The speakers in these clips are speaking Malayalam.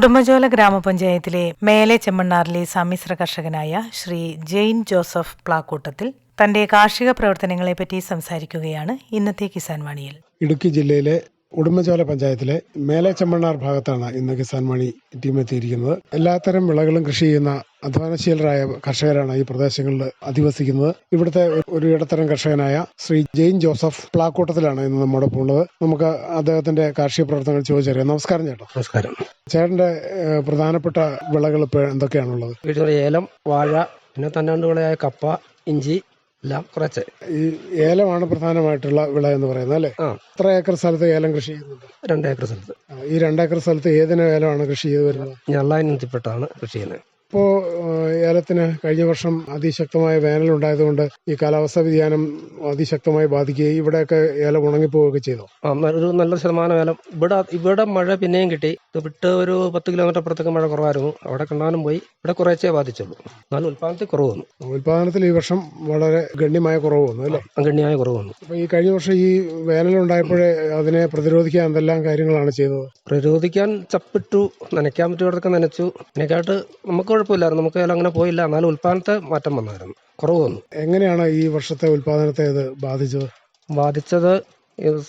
ഉടുമ്പൻചോല ഗ്രാമപഞ്ചായത്തിലെ മേലെ ചെമ്മണ്ണാറിലെ സമ്മിശ്ര കർഷകനായ ശ്രീ ജെയിൻ ജോസഫ് പ്ലാക്കൂട്ടത്തിൽ തന്റെ കാർഷിക പ്രവർത്തനങ്ങളെപ്പറ്റി സംസാരിക്കുകയാണ് ഇന്നത്തെ കിസാൻ വാണിയിൽ. ഇടുക്കി ജില്ലയിലെ ഉടുമ്പൻചോല പഞ്ചായത്തിലെ മേലെ ചെമ്മണ്ണാർ ഭാഗത്താണ് ഇന്ന് കിസാൻ മണി ടീം എത്തിയിരിക്കുന്നത്. എല്ലാത്തരം വിളകളും കൃഷി ചെയ്യുന്ന അധ്വാനശീലരായ കർഷകരാണ് ഈ പ്രദേശങ്ങളിൽ അധിവസിക്കുന്നത്. ഇവിടുത്തെ ഒരു ഇടത്തരം കർഷകനായ ശ്രീ ജെയിൻ ജോസഫ് പ്ലാക്കൂട്ടത്തിലാണ് ഇന്ന് നമ്മുടെ ഉള്ളത്. നമുക്ക് അദ്ദേഹത്തിന്റെ കാർഷിക പ്രവർത്തനങ്ങൾ ചോദിച്ചറിയാം. നമസ്കാരം ചേട്ടാ. നമസ്കാരം. ചേട്ടന്റെ പ്രധാനപ്പെട്ട വിളകൾ ഇപ്പോൾ എന്തൊക്കെയാണുള്ളത്? ഏലം വാഴ പിന്നെ തന്നാണ്ട് വിളയായ കപ്പ ഇഞ്ചി എല്ലാം കുറച്ച്. ഈ ഏലമാണ് പ്രധാനമായിട്ടുള്ള വിള എന്ന് പറയുന്നത് അല്ലേ? എത്ര ഏക്കർ സ്ഥലത്ത് ഏലം കൃഷി ചെയ്യുന്നുണ്ട്? രണ്ടേക്കർ സ്ഥലത്ത്. ഈ രണ്ടേക്കർ സ്ഥലത്ത് ഏതിനും ഏലമാണ് കൃഷി ചെയ്ത് വരുന്നത്? ഞള്ളായിനത്തിപ്പെട്ടാണ് കൃഷി ചെയ്യുന്നത്. ഇപ്പോൾ ഏലത്തിന് കഴിഞ്ഞ വർഷം അതിശക്തമായ വേനൽ ഉണ്ടായതുകൊണ്ട് ഈ കാലാവസ്ഥാ വ്യതിയാനം അതിശക്തമായി ബാധിക്കുകയും ഇവിടെയൊക്കെ ഏലം ഉണങ്ങിപ്പോവുകയൊക്കെ ചെയ്തു. ഒരു നല്ല ശതമാനം ഏലം. ഇവിടെ ഇവിടെ മഴ പിന്നെയും കിട്ടി. വിട്ട് ഒരു പത്ത് കിലോമീറ്റർ അപ്പുറത്തേക്ക് മഴ കുറവായിരുന്നു. അവിടെ കണ്ടാലും പോയി. ഇവിടെ കുറേശ്ശേ ബാധിച്ചുള്ളൂ. എന്നാലും ഉൽപ്പാദനത്തിൽ കുറവ് വന്നു. ഉൽപാദനത്തിൽ ഈ വർഷം വളരെ ഗണ്യമായ കുറവ് വന്നു അല്ലേ? ഗണ്യമായ കുറവ് വന്നു. അപ്പോൾ ഈ കഴിഞ്ഞ വർഷം ഈ വേനൽ വേനലുണ്ടായപ്പോഴേ അതിനെ പ്രതിരോധിക്കാൻ എന്തെല്ലാം കാര്യങ്ങളാണ് ചെയ്തത്? പ്രതിരോധിക്കാൻ ചപ്പിട്ടു നനയ്ക്കാൻ പറ്റിയവർക്ക് നനച്ചു. അതിനെക്കാട്ട് നമുക്ക് കുഴപ്പമില്ലായിരുന്നു. നമുക്ക് അങ്ങനെ പോയില്ല. എന്നാലും ഉൽപാദനത്തെ മാറ്റം വന്നായിരുന്നു. കുറവ് വന്നു. എങ്ങനെയാണ് ഈ വർഷത്തെ ഉൽപാദനത്തെ ഇത് ബാധിച്ചത്? ബാധിച്ചത്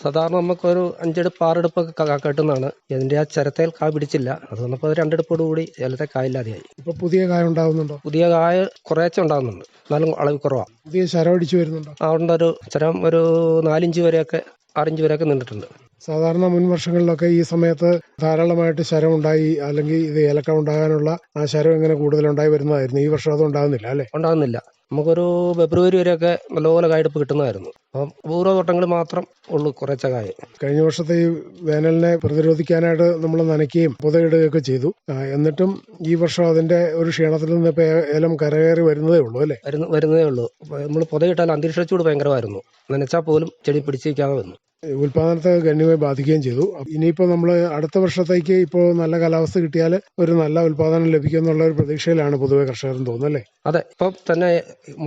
സാധാരണ നമുക്കൊരു അഞ്ചെടുപ്പ് ആറെടുപ്പൊക്കെ കെട്ടുന്നതാണ്. ഇതിന്റെ ആ ചിരത്തേൽ കാ പിടിച്ചില്ല. അത് വന്നപ്പോൾ രണ്ടെടുപ്പോട് കൂടി ചിലത്തെ കായില്ലാതെയായി ഇപ്പൊ പുതിയ കായ ഉണ്ടാവുന്നുണ്ടോ? പുതിയ കായ കുറേച്ച ഉണ്ടാകുന്നുണ്ട് എന്നാലും അളവ് കുറവാണ് പുതിയ ശരമടിച്ചു വരുന്നുണ്ടോ? അതുകൊണ്ട് ഒരു ചരം ഒരു നാലിഞ്ച് വരെയൊക്കെ ആറിഞ്ച് വരെയൊക്കെ നിന്നിട്ടുണ്ട്. സാധാരണ മുൻ വർഷങ്ങളിലൊക്കെ ഈ സമയത്ത് ധാരാളമായിട്ട് ശരം ഉണ്ടായി അല്ലെങ്കിൽ ഇത് ഏലക്ക ഉണ്ടാകാനുള്ള ആ ശരം ഇങ്ങനെ കൂടുതലുണ്ടായി വരുന്നതായിരുന്നു. ഈ വർഷം അത് ഉണ്ടാകുന്നില്ല അല്ലേ? ഉണ്ടാകുന്നില്ല. നമുക്കൊരു ഫെബ്രുവരി വരെയൊക്കെ നല്ലപോലെ കായെടുപ്പ് കിട്ടുന്നതായിരുന്നു. അപ്പം പൂർവ തോട്ടങ്ങൾ മാത്രം ഉള്ളു കുറച്ച കായ. കഴിഞ്ഞ വർഷത്തെ ഈ വേനലിനെ പ്രതിരോധിക്കാനായിട്ട് നമ്മൾ നനയ്ക്കുകയും പുതയിടുകയൊക്കെ ചെയ്തു. എന്നിട്ടും ഈ വർഷം അതിന്റെ ഒരു ക്ഷീണത്തിൽ നിന്ന് ഇപ്പൊ ഏലം കരകയറി വരുന്നതേ ഉള്ളൂ അല്ലേ? വരുന്നതേ ഉള്ളൂ. നമ്മൾ പുതയിട്ടാൽ അന്തരീക്ഷ ചൂട് ഭയങ്കരമായിരുന്നു. നനച്ചാൽ പോലും ചെടി പിടിച്ചിരിക്കാതെ വന്നു. ഉൽപാദനത്തെ ഗണ്യമായി ബാധിക്കുകയും ചെയ്തു. ഇനിയിപ്പോൾ നമ്മൾ അടുത്ത വർഷത്തേക്ക് ഇപ്പോൾ നല്ല കാലാവസ്ഥ കിട്ടിയാൽ ഒരു നല്ല ഉൽപാദനം ലഭിക്കുമെന്നുള്ള ഒരു പ്രതീക്ഷയിലാണ് പൊതുവെ കർഷകരും തോന്നുന്നത് അല്ലേ? അതെ. ഇപ്പം തന്നെ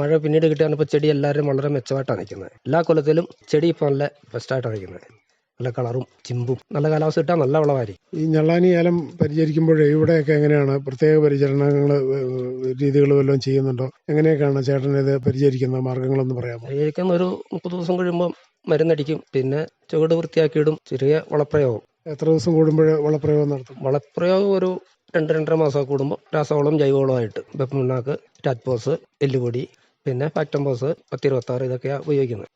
മഴ പിന്നീട് കിട്ടിയാണിപ്പോൾ ചെടി എല്ലാവരും വളരെ മെച്ചമായിട്ടാണ് നിൽക്കുന്നത്. എല്ലാ കൊല്ലത്തിലും ചെടി ഇപ്പൊ നല്ല ബെസ്റ്റായിട്ടാണ് നിൽക്കുന്നത്. നല്ല കളറും ചിമ്പും നല്ല കാലാവസ്ഥ കിട്ടാൻ നല്ല വിളവായിരിക്കും ഈ ഞള്ളാനി ഏലം പരിചരിക്കുമ്പോഴേ ഇവിടെയൊക്കെ എങ്ങനെയാണ്? പ്രത്യേക പരിചരണങ്ങൾ രീതികൾ വല്ലതും ചെയ്യുന്നുണ്ടോ? എങ്ങനെയൊക്കെയാണ് ചേട്ടൻ ഇത് പരിചരിക്കുന്ന മാർഗങ്ങളെന്ന് പറയാമോ? പരിചരിക്കുന്ന ഒരു മുപ്പത് ദിവസം കഴിയുമ്പോൾ മരുന്നടിക്കും പിന്നെ ചുവട് വൃത്തിയാക്കിയിടും ചെറിയ വളപ്രയോഗം. എത്ര ദിവസം കൂടുമ്പോൾ വളപ്രയോഗം നടത്തും? വളപ്രയോഗം ഒരു രണ്ട് രണ്ടര മാസം കൂടുമ്പോൾ രാസവളം ജൈവവളമായിട്ട് വെപ്പമിണ്ണാക്ക് ടാറ്റ്പോസ് എല്ലുപൊടി പിന്നെ ഫാക്ടംപോസ് പത്തിരുപത്താറ് ഇതൊക്കെയാണ് ഉപയോഗിക്കുന്നത്.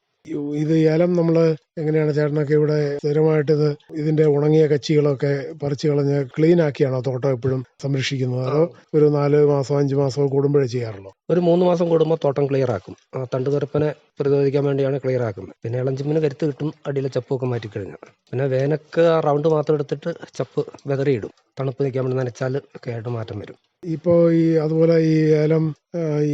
ഇത് ഏലം നമ്മൾ എങ്ങനെയാണ് ചേട്ടനൊക്കെ ഇവിടെ സ്ഥിരമായിട്ട് ഇത് ഇതിന്റെ ഉണങ്ങിയ കച്ചികളൊക്കെ പറിച്ചു കളഞ്ഞ് ക്ലീൻ ആക്കിയാണോ തോട്ടം എപ്പോഴും സംരക്ഷിക്കുന്നത്? അതോ ഒരു നാല് മാസം അഞ്ച് മാസം കൂടുമ്പോഴേ ചെയ്യാറുള്ളൂ? ഒരു മൂന്ന് മാസം കൂടുമ്പോൾ തോട്ടം ക്ലിയർ ആക്കും. ആ തണ്ട് തെറുപ്പിനെ പ്രതിരോധിക്കാൻ വേണ്ടിയാണ് ക്ലിയർ ആക്കുന്നത്. പിന്നെ ഇളഞ്ചിമ്മിന് കരുത്ത് കിട്ടും അടിയിലെ ചപ്പൊക്കെ മാറ്റിക്കഴിഞ്ഞാൽ പിന്നെ വേനക്ക് റൗണ്ട് മാത്രം എടുത്തിട്ട് ചപ്പ് വെതറിയിടും. തണുപ്പ് നിൽക്കാൻ വേണ്ടി നനച്ചാൽ ഒക്കെ ആയിട്ട് മാറ്റം വരും. ഇപ്പോൾ ഈ അതുപോലെ ഈ ഏലം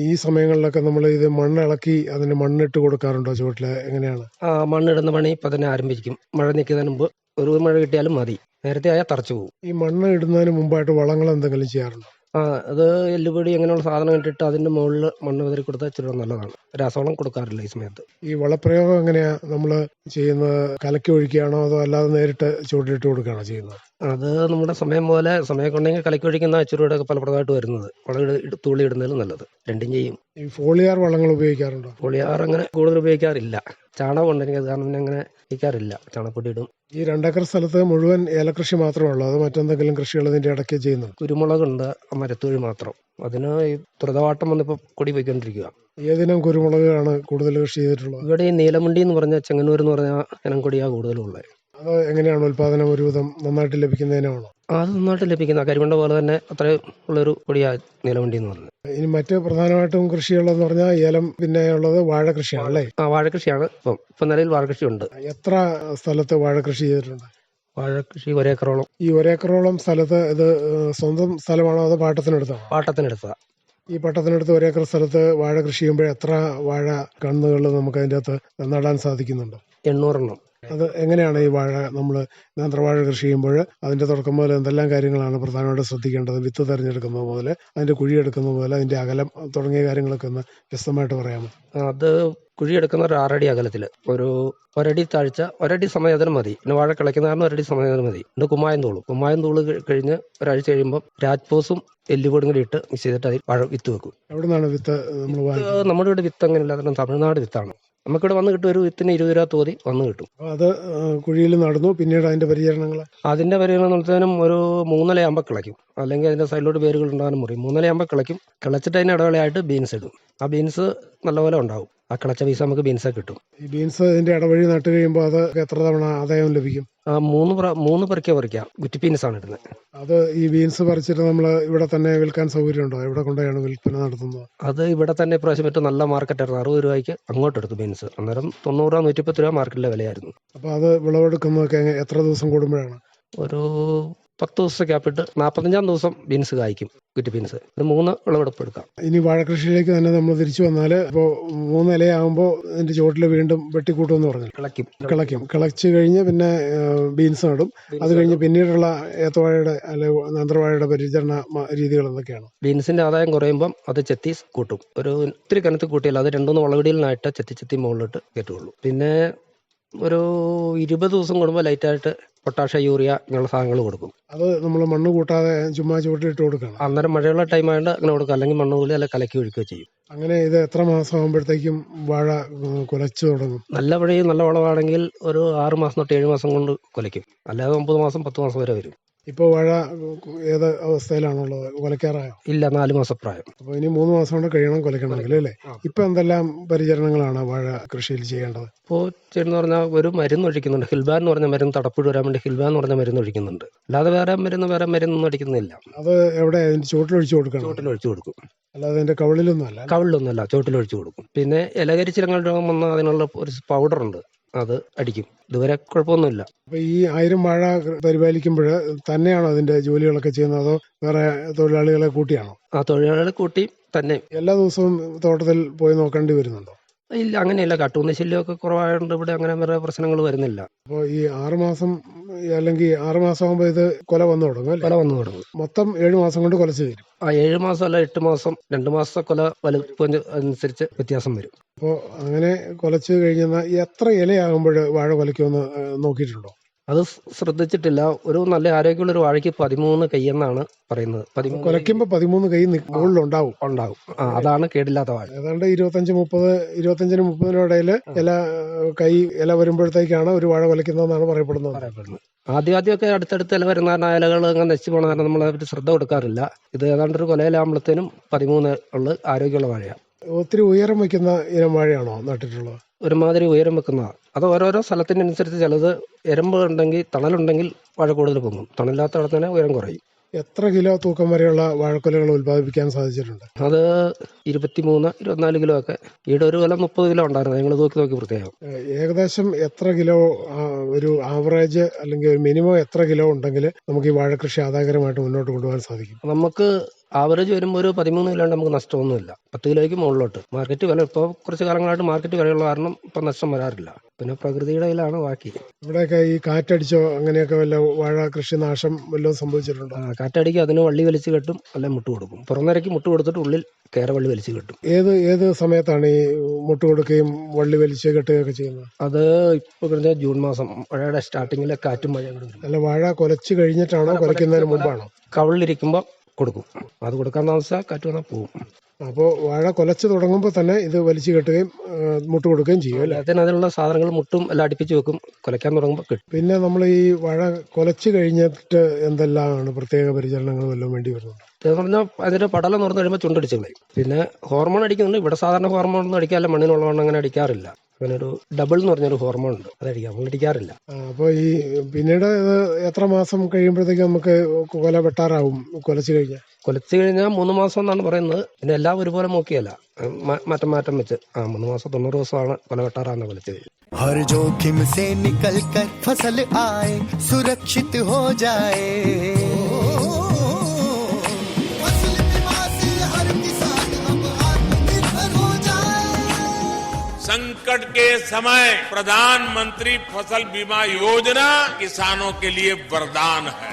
ഈ സമയങ്ങളിലൊക്കെ നമ്മൾ ഇത് മണ്ണിളക്കി അതിന് മണ്ണിട്ട് കൊടുക്കാറുണ്ടോ ചുവട്ടിൽ എങ്ങനെയാണ്? ആ മണ്ണിടുന്ന പണി ഇപ്പം തന്നെ ആരംഭിക്കും. മഴ നിൽക്കുന്നതിന് മുമ്പ് ഒരു മഴ കിട്ടിയാലും മതി. നേരത്തെ ആയാൽ തറച്ചു പോകും ഈ മണ്ണ് ഇടുന്നതിന് മുമ്പായിട്ട് വളങ്ങൾ എന്തെങ്കിലും ചെയ്യാറുണ്ടോ? ആ അത് എല്ലുപൊടി അങ്ങനെയുള്ള സാധനം ഇട്ടിട്ട് അതിന്റെ മുകളിൽ മണ്ണ് വിതറി കൊടുത്താൽ ഇച്ചിരി നല്ലതാണ്. രാസവളം കൊടുക്കാറില്ല ഈ സമയത്ത്. ഈ വളപ്രയോഗം എങ്ങനെയാ? നമ്മൾ ചെയ്യുന്നത് കലക്കി ഒഴിക്കുകയാണോ അതോ അല്ലാതെ നേരിട്ട് ചൂടിലിട്ട് കൊടുക്കുകയാണോ ചെയ്യുന്നത്? അത് നമ്മുടെ സമയം പോലെ സമയം ഉണ്ടെങ്കിൽ കലക്കി ഒഴിക്കുന്ന ഇച്ചിരി കൂടെ ഫലപ്രദമായിട്ട് വരുന്നത്. വളം തൂളി തുള്ളി ഇടുന്നതിലും നല്ലത്. രണ്ടും ചെയ്യും. ഈ ഫോളിയാർ വളങ്ങൾ ഉപയോഗിക്കാറുണ്ടോ? ഫോളിയാർ അങ്ങനെ കൂടുതൽ ഉപയോഗിക്കാറില്ല. ചാണകം ഉണ്ട് എനിക്ക് അത് കാരണം പിന്നെ അങ്ങനെ ഉപയോഗിക്കാറില്ല. ചാണകപ്പൊടി ഇടും. ഈ രണ്ടേക്കർ സ്ഥലത്ത് മുഴുവൻ ഏലകൃഷി മാത്രമേ ഉള്ളൂ. അത് മറ്റെന്തെങ്കിലും കൃഷികൾ ഇതിന്റെ ഇടയ്ക്ക് ചെയ്യുന്നുണ്ട് കുരുമുളകുണ്ട് മരത്തൊഴി മാത്രം. അതിന് ഈ ദ്രുതവാട്ടം വന്നിപ്പോൾ കൊടി പോയിക്കൊണ്ടിരിക്കുക ഏതിനം കുരുമുളകാണ് കൂടുതൽ കൃഷി ചെയ്തിട്ടുള്ളത്? ഇവിടെ ഈ നീലമുണ്ടി എന്ന് പറഞ്ഞ ചെങ്ങന്നൂർ എന്ന് പറഞ്ഞ ഇനം കൊടിയാണ് കൂടുതലും ഉള്ളത് അത് എങ്ങനെയാണ് ഉൽപാദനം ഒരുവിധം നന്നായിട്ട് ലഭിക്കുന്നതിനാണോ അത് നന്നായിട്ട് ലഭിക്കുന്ന കരിമണ്ട പോലെ തന്നെ അത്രയും ഉള്ളൊരു പൊടിയാണ് നിലവണ്ടി എന്ന് പറഞ്ഞത്. ഇനി മറ്റ് പ്രധാനമായിട്ടും കൃഷിയുള്ളതെന്ന് പറഞ്ഞാൽ ഏലം പിന്നെ ഉള്ളത് വാഴ കൃഷിയാണ് അല്ലേ? ആ വാഴ കൃഷിയാണ്. ഇപ്പം ഇപ്പം വാഴ കൃഷി ഉണ്ട് എത്ര സ്ഥലത്ത് വാഴ കൃഷി ചെയ്തിട്ടുണ്ട്? വാഴ കൃഷി ഒരേക്കറോളം ഈ ഒരേക്കറോളം സ്ഥലത്ത് ഇത് സ്വന്തം സ്ഥലമാണോ അതോ പാട്ടത്തിനെടുത്താണോ പാട്ടത്തിനെടുത്തതാണ് ഈ പട്ടത്തിനടുത്ത് ഒരേക്കർ സ്ഥലത്ത് വാഴ കൃഷി ചെയ്യുമ്പോൾ എത്ര വാഴ കന്നുകൾ നമുക്ക് അതിന്റെ അകത്ത് നടാൻ സാധിക്കുന്നുണ്ട്? എണ്ണൂറെണ്ണം. അത് എങ്ങനെയാണ് ഈ വാഴ നമ്മൾ നേന്ത്രവാഴ കൃഷി ചെയ്യുമ്പോൾ അതിന്റെ തുടക്കം മുതൽ എന്തെല്ലാം കാര്യങ്ങളാണ് പ്രധാനമായിട്ട് ശ്രദ്ധിക്കേണ്ടത്? വിത്ത് തിരഞ്ഞെടുക്കുന്നത് മുതൽ അതിന്റെ കുഴിയെടുക്കുന്നത് മുതൽ അതിന്റെ അകലം തുടങ്ങിയ കാര്യങ്ങളൊക്കെ ഒന്ന് വ്യക്തമായിട്ട് പറയാമോ? അത് കുഴിയെടുക്കുന്ന ഒരു ആറടി അകലത്തിൽ ഒരു ഒരടി താഴ്ച ഒരടി സമയത്തിന് മതി. പിന്നെ വാഴ കിളയ്ക്കുന്ന കാരണം ഒരടി സമയത്തിന് മതി. പിന്നെ കുമ്മായം തൂളും. കുമ്മായം തൂൾ കഴി- കഴിഞ്ഞ് ഒരാഴ്ച കഴിയുമ്പോൾ രാജ്പോസും എല്ലുപൊടിയും കൂടി ഇട്ട് മിക്സ് ചെയ്തിട്ട് അതിൽ വാഴ വിത്ത് വെക്കും. എവിടെ നിന്നാണ് വിത്ത് നമ്മൾ നമ്മുടെ ഇവിടെ വിത്ത് അങ്ങനെയല്ല തമിഴ്നാട് വിത്താണ്. നമുക്കിവിടെ വന്ന് കിട്ടും ഒരു വിത്തിന് ഇരുപത് രൂപ തോതി വന്ന് കിട്ടും. അത് കുഴിയിൽ നടന്നു പിന്നീട് അതിന്റെ പരിചരണങ്ങൾ? അതിന്റെ നടത്തുന്നതിനും ഒരു മൂന്നലയാകുമ്പോൾ കിളയ്ക്കും. അല്ലെങ്കിൽ അതിന്റെ സൈഡിലോട്ട് വേരുകൾ ഉണ്ടാകാനും മുറിയും. മൂന്നരയാകുമ്പോൾ കിളയ്ക്കും. കിളച്ചിട്ട് അതിന് ഇടവേളയായിട്ട് ബീൻസ് ഇടും. ആ ബീൻസ് നല്ലപോലെ ഉണ്ടാവും. ആ കിളച്ച പൈസ നമുക്ക് ബീൻസ് കിട്ടും. ഈ ബീൻസ് ഇതിന്റെ ഇടവഴി നട്ട് കഴിയുമ്പോൾ അത് എത്ര തവണ ആദായം ലഭിക്കും? ആ മൂന്ന് പ്ര- മൂന്ന് പറിക്ക പറിക്കാം കുറ്റി ബീൻസ് ആണ് ഇടുന്നത് അത് ഈ ബീൻസ് പറിച്ചിട്ട് നമ്മൾ ഇവിടെ തന്നെ വിൽക്കാൻ സൗകര്യമുണ്ടോ? ഇവിടെ കൊണ്ടാണ് വിൽപ്പന നടത്തുന്നത്? അത് ഇവിടെ തന്നെ ഇപ്രാവശ്യം ഏറ്റവും നല്ല മാർക്കറ്റായിരുന്നു അറുപത് രൂപയ്ക്ക് അങ്ങോട്ട് എടുത്തു ബീൻസ് അന്നേരം തൊണ്ണൂറ് രൂപ നൂറ്റിപ്പത്ത് രൂപ മാർക്കറ്റിലെ വിലയായിരുന്നു. അപ്പോൾ അത് വിളവെടുക്കുന്നതൊക്കെ എത്ര ദിവസം കൂടുമ്പോഴാണ്? ഒരു പത്ത് ദിവസത്തെ ക്യാപ്പിട്ട് നാൽപ്പത്തഞ്ചാം ദിവസം ബീൻസ് കായ്ക്കും കുറ്റി ബീൻസ് ഒരു മൂന്ന് വിളവെടുപ്പ് എടുക്കാം. ഇനി വാഴകൃഷിയിലേക്ക് തന്നെ നമ്മൾ തിരിച്ചു വന്നാൽ ഇപ്പോൾ മൂന്ന് ഇലയാകുമ്പോൾ അതിന്റെ ചുവട്ടിൽ വീണ്ടും വെട്ടിക്കൂട്ടുമെന്ന് പറഞ്ഞു. കിളയ്ക്കും. കിളയ്ക്കും. കിളച്ച് കഴിഞ്ഞ് പിന്നെ ബീൻസ് നടും. അത് കഴിഞ്ഞ് പിന്നീടുള്ള ഏത്തവാഴയുടെ അല്ലെ നന്ത്രവാഴയുടെ പരിചരണ രീതികൾ എന്തൊക്കെയാണ്? ബീൻസിന്റെ ആദായം കുറയുമ്പം അത് ചെത്തി കൂട്ടും. ഒരു ഒത്തിരി കനത്ത് കൂട്ടിയാൽ അത് രണ്ടുമൂന്ന് വളവിടിയിലായിട്ട് ചെത്തി ചെത്തി മുകളിലോട്ട് കയറ്റുള്ളൂ പിന്നെ ഒരു ഇരുപത് ദിവസം കൂടുമ്പോൾ ലൈറ്റായിട്ട് പൊട്ടാഷ യൂറിയ ഇങ്ങനെയുള്ള സാധനങ്ങൾ കൊടുക്കും. അത് നമ്മൾ മണ്ണ് കൂട്ടാതെ ചുമ്മാ ചുവട്ടിലിട്ട് കൊടുക്കണം. അന്നേരം മഴയുള്ള ടൈം ആയതുകൊണ്ട് അങ്ങനെ കൊടുക്കും. അല്ലെങ്കിൽ മണ്ണ് കൂടി അല്ലെങ്കിൽ കലക്കി ഒഴിക്കുകയോ ചെയ്യും. അങ്ങനെ ഇത് എത്ര മാസം ആകുമ്പോഴത്തേക്കും വാഴ കുലച്ചു തുടങ്ങും? നല്ല വഴി നല്ല വളമാണെങ്കിൽ ഒരു ആറ് മാസം തൊട്ട് ഏഴ് മാസം കൊണ്ട് കുലയ്ക്കും. അല്ലാതെ ഒമ്പത് മാസം പത്ത് മാസം വരെ വരും. ഇപ്പോൾ വാഴ ഏത് അവസ്ഥയിലാണുള്ളത്? കൊലക്കാറായോ? ഇല്ല നാല് മാസം പ്രായം അപ്പോൾ ഇനി മൂന്ന് മാസം കൊണ്ട് കഴിയണം കൊലക്കണമെങ്കിൽ അല്ലേ? ഇപ്പം എന്തെല്ലാം പരിചരണങ്ങളാണ് വാഴ കൃഷിയിൽ ചെയ്യേണ്ടത്? ഇപ്പോൾ ചെയ്യുന്ന പറഞ്ഞാൽ ഒരു മരുന്ന് ഒഴിക്കുന്നുണ്ട്. ഹിൽബാൻ എന്ന് പറഞ്ഞ മരുന്ന് തടപ്പുഴ വരാൻ വേണ്ടി ഹിൽബാൻ എന്ന് പറഞ്ഞ മരുന്ന് ഒഴിക്കുന്നുണ്ട്. അല്ലാതെ വേറെ മരുന്ന് വേറെ മരുന്നൊന്നും അടിക്കുന്നില്ല അത് എവിടെ? അതിന്റെ ചുവട്ടിലൊഴിച്ച് കൊടുക്കണം? ചോട്ടിൽ ഒഴിച്ചു കൊടുക്കും. അല്ലാതെ അതിന്റെ കവിളിലൊന്നും അല്ല കവിളിലൊന്നുമല്ല ചോട്ടിൽ ഒഴിച്ചു കൊടുക്കും. പിന്നെ ഇലകരിച്ചിലങ്ങൾ രോഗം വന്നാൽ അതിനുള്ള ഒരു പൗഡർ ഉണ്ട്. അത് അടിക്കും. ഇതുവരെ കുഴപ്പമൊന്നുമില്ല. അപ്പൊ ഈ ആയിരം വാഴ പരിപാലിക്കുമ്പോൾ തന്നെയാണോ അതിന്റെ ജോലികളൊക്കെ ചെയ്യുന്നത്? അതോ വേറെ തൊഴിലാളികളെ കൂട്ടിയാണോ? ആ തൊഴിലാളികളെ കൂട്ടി തന്നെ. എല്ലാ ദിവസവും തോട്ടത്തിൽ പോയി നോക്കേണ്ടി വരുന്നുണ്ടോ? ഇല്ല അങ്ങനെയല്ല. കട്ടൂന്ന ശല്യമൊക്കെ കുറവായതുകൊണ്ട് ഇവിടെ അങ്ങനെ വേറെ പ്രശ്നങ്ങൾ വരുന്നില്ല. അപ്പോൾ ഈ ആറ് മാസം അല്ലെങ്കിൽ ആറ് മാസം ആകുമ്പോൾ ഇത് കൊല വന്നു തുടങ്ങും കൊല വന്നു തുടങ്ങും. മൊത്തം ഏഴ് മാസം കൊണ്ട് കൊല ചെയ്യും ആ ഏഴ് മാസം അല്ല എട്ട് മാസം രണ്ട് മാസത്തെ കൊല വലുപ്പം അനുസരിച്ച് വ്യത്യാസം വരും. അപ്പോൾ അങ്ങനെ കൊലച്ച് കഴിഞ്ഞാൽ എത്ര ഇലയാകുമ്പോൾ വാഴ കൊലയ്ക്കുമെന്ന് നോക്കിയിട്ടുണ്ടോ? അത് ശ്രദ്ധിച്ചിട്ടില്ല. ഒരു നല്ല ആരോഗ്യമുള്ള ഒരു വാഴയ്ക്ക് പതിമൂന്ന് കൈ എന്നാണ് പറയുന്നത്. കൊലയ്ക്കുമ്പോൾ പതിമൂന്ന് കൈ മുകളിൽ ഉണ്ടാവും. ഉണ്ടാവും അതാണ് കേടില്ലാത്ത വാഴ. ഏതാണ്ട് ഇരുപത്തഞ്ച് മുപ്പത് ഇരുപത്തഞ്ചിന് മുപ്പതിനും ഇടയിൽ ഇല കൈ ഇല വരുമ്പോഴത്തേക്കാണ് ഒരു വാഴ കൊലയ്ക്കുന്നതെന്നാണ് പറയപ്പെടുന്നത്. പറയപ്പെടുന്നത്. ആദ്യം ആദ്യമൊക്കെ അടുത്തടുത്ത് ഇല വരുന്ന കാരണം ഇലകൾ അങ്ങനെ നശിച്ചു പോകണ കാരണം നമ്മൾ അവർ ശ്രദ്ധ കൊടുക്കാറില്ല. ഇത് ഏതാണ്ട് ഒരു കൊലയിലാകുമ്പോഴത്തേനും പതിമൂന്ന് ഉള്ള ആരോഗ്യമുള്ള വാഴയാണ് ഒത്തിരി ഉയരം വയ്ക്കുന്ന ഇനം വാഴയാണോ നട്ടിട്ടുള്ളത്? ഒരുമാതിരി ഉയരം വെക്കുന്ന അത് ഓരോരോ സ്ഥലത്തിനനുസരിച്ച് ചിലത് എരമ്പ് ഉണ്ടെങ്കിൽ തണലുണ്ടെങ്കിൽ വാഴ കൂടുതൽ പൊങ്ങും. തണലില്ലാത്ത തന്നെ ഉയരം കുറയും. എത്ര കിലോ തൂക്കം വരെയുള്ള വാഴക്കൊലകൾ ഉൽപ്പാദിപ്പിക്കാൻ സാധിച്ചിട്ടുണ്ട്? അത് ഇരുപത്തിമൂന്ന് ഇരുപത്തിനാല് കിലോ ഒക്കെ. ഈടെ ഒരു കൊല്ലം മുപ്പത് കിലോ ഉണ്ടായിരുന്നു. ഞങ്ങൾ തൂക്കി നോക്കി പ്രത്യേകം ഏകദേശം എത്ര കിലോ ഒരു ആവറേജ് അല്ലെങ്കിൽ ഒരു മിനിമം എത്ര കിലോ ഉണ്ടെങ്കിൽ നമുക്ക് ഈ വാഴ കൃഷി ആദായകരമായിട്ട് മുന്നോട്ട് കൊണ്ടുപോകാൻ സാധിക്കും? നമുക്ക് ആവറേജ് വരുമ്പോൾ ഒരു പതിമൂന്ന് കിലോ നമുക്ക് നഷ്ടമൊന്നുമില്ല. പത്ത് കിലോയ്ക്ക് മുകളിലോട്ട്. മാർക്കറ്റ് വില ഇപ്പോൾ കുറച്ച് കാലങ്ങളായിട്ട് മാർക്കറ്റ് വിലയുള്ള കാരണം ഇപ്പം നഷ്ടം വരാറില്ല. പിന്നെ പ്രകൃതിയുടെ കയ്യിലാണ് ബാക്കി. ഇവിടെയൊക്കെ ഈ കാറ്റടിച്ചോ അങ്ങനെയൊക്കെ വല്ല വാഴ കൃഷി നാശം വല്ലതും സംഭവിച്ചിട്ടുണ്ടോ? ആ, കാറ്റടിക്ക് അതിന് വള്ളി വലിച്ചു കെട്ടും അല്ലെ മുട്ട് കൊടുക്കും. പുറനിരയ്ക്ക് മുട്ട് കൊടുത്തിട്ട് ഉള്ളിൽ കയറ വള്ളി വലിച്ചു കെട്ടും. ഏത് ഏത് സമയത്താണ് ഈ മുട്ട് കൊടുക്കുകയും വള്ളി വലിച്ചു കെട്ടുകയൊക്കെ ചെയ്യുന്നത്? അത് ഇപ്പോൾ കഴിഞ്ഞ ജൂൺ മാസം മഴയുടെ സ്റ്റാർട്ടിങ്ങിലെ കാറ്റും മഴയും അല്ല വാഴ കൊലച്ചു കഴിഞ്ഞിട്ടാണോ കൊലയ്ക്കുന്നതിന് മുമ്പാണോ? കവളിലിരിക്കുമ്പോൾ കൊടുക്കും. അത് കൊടുക്കാൻ താമസിച്ചാൽ കാറ്റ് വന്നാൽ പോവും. അപ്പോൾ വാഴ കൊലച്ച് തുടങ്ങുമ്പോൾ തന്നെ ഇത് വലിച്ചു കെട്ടുകയും മുട്ട് കൊടുക്കുകയും ചെയ്യും അല്ലേ? അതിന് അതിനുള്ള സാധനങ്ങൾ മുട്ടും എല്ലാം അടുപ്പിച്ച് വെക്കും. കുലയ്ക്കാൻ തുടങ്ങുമ്പോൾ കിട്ടും. പിന്നെ നമ്മൾ ഈ വാഴ കൊലച്ച് കഴിഞ്ഞിട്ട് എന്തെല്ലാമാണ് പ്രത്യേക പരിചരണങ്ങൾ വല്ലതും വേണ്ടി വരുന്നത് എന്ന് പറഞ്ഞാൽ അതിന്റെ പടലം തുറന്നു കഴിയുമ്പോൾ ചുണ്ടടിച്ച് കളയും. പിന്നെ ഹോർമോൺ അടിക്കുന്നുണ്ട്. ഇവിടെ സാധാരണ ഹോർമോൺ ഒന്നും അടിക്കാറില്ല. മണ്ണിനുള്ളതുകൊണ്ട് അങ്ങനെ അടിക്കാറില്ല. അങ്ങനെ ഒരു ഡബിൾ എന്ന് പറഞ്ഞൊരു ഹോർമോൺ ഉണ്ട്. അത് അടിക്കാം. നമ്മൾ അടിക്കാറില്ല. അപ്പോൾ ഈ പിന്നീട് എത്ര മാസം കഴിയുമ്പോഴത്തേക്ക് നമുക്ക് കൊല വെട്ടാറാവും? കൊലച്ച് കഴിഞ്ഞാൽ? കൊലച്ച് കഴിഞ്ഞാൽ മൂന്ന് മാസം എന്നാണ് പറയുന്നത് പിന്നെ എല്ലാം ഒരുപോലെ നോക്കിയല്ല മ- മാറ്റം മാറ്റം വെച്ച് ആ മൂന്ന് മാസം തൊണ്ണൂറ് ദിവസമാണ് കൊല വെട്ടാറാന്ന് കൊലച്ച് കഴിഞ്ഞത് हर जोखिम से निकल कर फसल आए सुरक्षित हो जाए फसल बीमा से हर किसान अब आत्मनिर्भर हो जाए संकट के समय प्रधानमंत्री फसल बीमा योजना किसानों के लिए वरदान है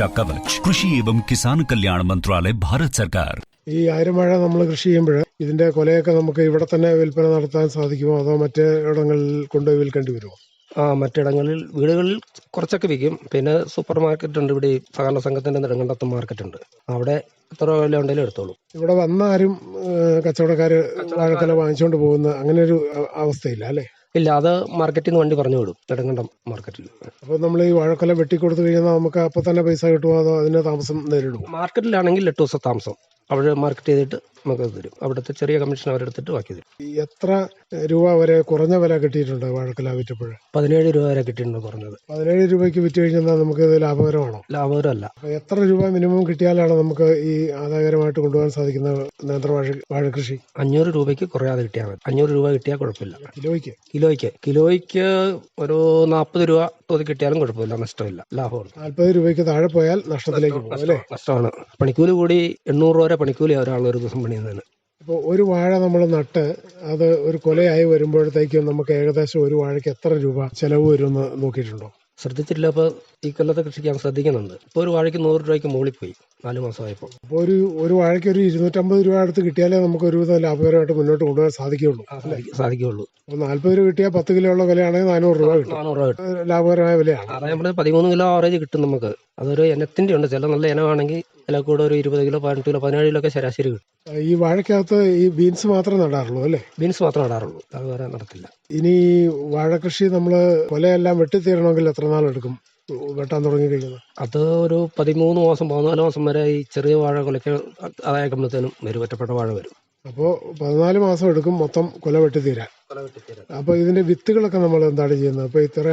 സുരക്ഷാ കവച് കൃഷി ഏവം കിസാൻ കല്യാണ മന്ത്രാലയ ഭാരത് സർക്കാർ. ഈ ആയിരമഴ നമ്മൾ കൃഷി ചെയ്യുമ്പോൾ ഇതിന്റെ കൊലയൊക്കെ നമുക്ക് ഇവിടെ തന്നെ വിൽപ്പന നടത്താൻ സാധിക്കുമോ? അതോ മറ്റ് ഇടങ്ങളിൽ കൊണ്ടുപോയി വിൽക്കേണ്ടി വരുമോ? ആ മറ്റിടങ്ങളിൽ വീടുകളിൽ കുറച്ചൊക്കെ വിൽക്കും. പിന്നെ സൂപ്പർ മാർക്കറ്റ് ഉണ്ട്. ഇവിടെ സഹകരണ സംഘത്തിന്റെ നെടുങ്കണ്ടത്ത് മാർക്കറ്റ് ഉണ്ട്. അവിടെ എത്ര വില ഉണ്ടെങ്കിലും എടുത്തോളൂ. ഇവിടെ വന്ന ആരും കച്ചവടക്കാര് വാങ്ങിച്ചുകൊണ്ട് പോകുന്ന അങ്ങനെ ഒരു അവസ്ഥയില്ല അല്ലേ? ഇല്ല അത് മാർക്കറ്റിൽ നിന്ന് വണ്ടി പറഞ്ഞു വിടും. നെടുങ്കണ്ടം മാർക്കറ്റിൽ അപ്പോൾ നമ്മൾ ഈ വാഴക്കൊല വെട്ടിക്കൊടുത്തു കഴിഞ്ഞാൽ നമുക്ക് അപ്പോൾ തന്നെ പൈസ കിട്ടുമോ അതോ അതിന്റെ താമസം നേരിടും മാർക്കറ്റിലാണെങ്കിൽ എട്ട് ദിവസം താമസം. അവിടെ മാർക്കറ്റ് ചെയ്തിട്ട് നമുക്ക് തരും. അവിടുത്തെ ചെറിയ കമ്മീഷൻ അവരെടുത്തിട്ട് ബാക്കി തരും. എത്ര രൂപ വരെ കുറഞ്ഞ വില കിട്ടിയിട്ടുണ്ട് വാഴക്കല വിറ്റപ്പോൾ പതിനേഴ് രൂപ വരെ കിട്ടിയിട്ടുണ്ട് കുറഞ്ഞത്. പതിനേഴ് രൂപയ്ക്ക് വിറ്റ് കഴിഞ്ഞാൽ നമുക്ക് ഇത് ലാഭകരമാണോ? ലാഭകരമല്ല. എത്ര രൂപ മിനിമം കിട്ടിയാലാണ് നമുക്ക് ഈ ആദായകരമായിട്ട് കൊണ്ടുപോകാൻ സാധിക്കുന്ന നേന്ത്രവാഴ വാഴകൃഷി? അഞ്ഞൂറ് രൂപയ്ക്ക് കുറയാതെ കിട്ടിയാൽ മതി. അഞ്ഞൂറ് രൂപ കിട്ടിയാൽ കുഴപ്പമില്ല. കിലോയ്ക്ക്? കിലോയ്ക്ക്. കിലോയ്ക്ക് ഒരു നാൽപ്പത് രൂപ തോതി കിട്ടിയാലും കുഴപ്പമില്ല നഷ്ടമില്ല. ലാഭമാണ് നാൽപ്പത് രൂപയ്ക്ക് താഴെ പോയാൽ നഷ്ടത്തിലേക്ക് പോകും അല്ലേ? നഷ്ടമാണ്. പണിക്കൂലി കൂടി എണ്ണൂറ് രൂപ വരെ പണിക്കൂലി ഒരാൾ ഒരു ദിവസം പണിയുന്നതിന്. അപ്പോൾ ഒരു വാഴ നമ്മൾ നട്ട് അത് ഒരു കൊലയായി വരുമ്പോഴത്തേക്കും നമുക്ക് ഏകദേശം ഒരു വാഴയ്ക്ക് എത്ര രൂപ ചെലവ് വരുമെന്ന് നോക്കിയിട്ടുണ്ടോ? ശ്രദ്ധിച്ചിട്ടില്ല അപ്പോൾ ഈ കൊല്ലത്തെ കൃഷിക്ക് ഞാൻ ശ്രദ്ധിക്കുന്നുണ്ട്. ഇപ്പോൾ ഒരു വാഴയ്ക്ക് നൂറ് രൂപയ്ക്ക് മുകളിൽ പോയി നാല് മാസമായപ്പോൾ അപ്പോൾ ഒരു ഒരു വാഴയ്ക്ക് ഒരു ഇരുന്നൂറ്റമ്പത് രൂപ അടുത്ത് കിട്ടിയാലേ നമുക്ക് ഒരുവിധം ലാഭകരമായിട്ട് മുന്നോട്ട് കൊണ്ടുപോകാൻ സാധിക്കുകയുള്ളൂ സാധിക്കും- സാധിക്കുകയുള്ളൂ. അപ്പോൾ നാൽപ്പത് രൂപ കിട്ടിയാൽ പത്ത് കിലോ ഉള്ള വിലയാണെങ്കിൽ നാനൂറ് രൂപ കിട്ടും. നാനൂറ് രൂപ കിട്ടും. ലാഭകരമായ വിലയാണ്. അതായത് നമ്മൾ പതിമൂന്ന് കിലോ ആവറേജ് കിട്ടും നമുക്ക്. അതൊരു ഇനത്തിന്റെ ഉണ്ട് ചില നല്ല ഇനമാണെങ്കിൽ ചില കൂടെ ഒരു ഇരുപത് കിലോ പതിനെട്ട് കിലോ പതിനേഴ് കിലോ ഒക്കെ ശരാശരി കിട്ടും. ഈ വാഴക്കകത്ത് ഈ ബീൻസ് മാത്രം നടാറുള്ളൂ അല്ലേ? ബീൻസ് മാത്രം നടാറുള്ളൂ. അത് വേറെ നടത്തില്ല ഇനി വാഴ കൃഷി നമ്മൾ കൊലയെല്ലാം വെട്ടിത്തീരണമെങ്കിൽ എത്ര നാളെടുക്കും വെട്ടാൻ തുടങ്ങി കഴിഞ്ഞാൽ അത് ഒരു പതിമൂന്ന് മാസം പതിനാല് മാസം വരെ ഈ ചെറിയ വാഴ കൊലയ്ക്ക് അതായക്കുമ്പോഴത്തേനും വരും ഒറ്റപ്പെട്ട വാഴ വരും. അപ്പോൾ പതിനാല് മാസം എടുക്കും മൊത്തം കൊല വെട്ടിത്തീരാൻ. അപ്പോൾ ഇതിന്റെ വിത്തുകളൊക്കെ നമ്മൾ എന്താണ് ചെയ്യുന്നത്? അപ്പോൾ ഇത്ര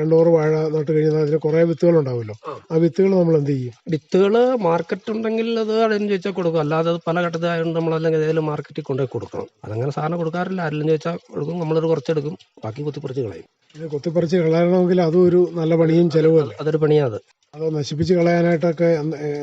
എണ്ണൂറ് വാഴ നട്ട് കഴിഞ്ഞാൽ അതിന് കുറേ വിത്തുകൾ ഉണ്ടാവുമല്ലോ? ആ. വിത്തുകൾ നമ്മൾ എന്ത് ചെയ്യും? വിത്തുകൾ മാർക്കറ്റ് ഉണ്ടെങ്കിൽ അത് ആരെങ്കിലും ചോദിച്ചാൽ കൊടുക്കും. അല്ലാതെ അത് പല ഘട്ടത്തിലായതുകൊണ്ട് നമ്മൾ അല്ലെങ്കിൽ ഏതെങ്കിലും മാർക്കറ്റിൽ കൊണ്ടുപോയി കൊടുക്കണം. അതങ്ങനെ സാധനം കൊടുക്കാറില്ല. ആരെങ്കിലും ചോദിച്ചാൽ കൊടുക്കും. നമ്മളൊരു കുറച്ചെടുക്കും. ബാക്കി കുത്തിപ്പറിച്ച് കളയും. ഇത് കൊത്തിപ്പറിച്ച് കളയണമെങ്കിൽ അതും ഒരു നല്ല പണിയും ചെലവും അതൊരു പണിയാണ് അത് നശിപ്പിച്ച് കളയാനായിട്ടൊക്കെ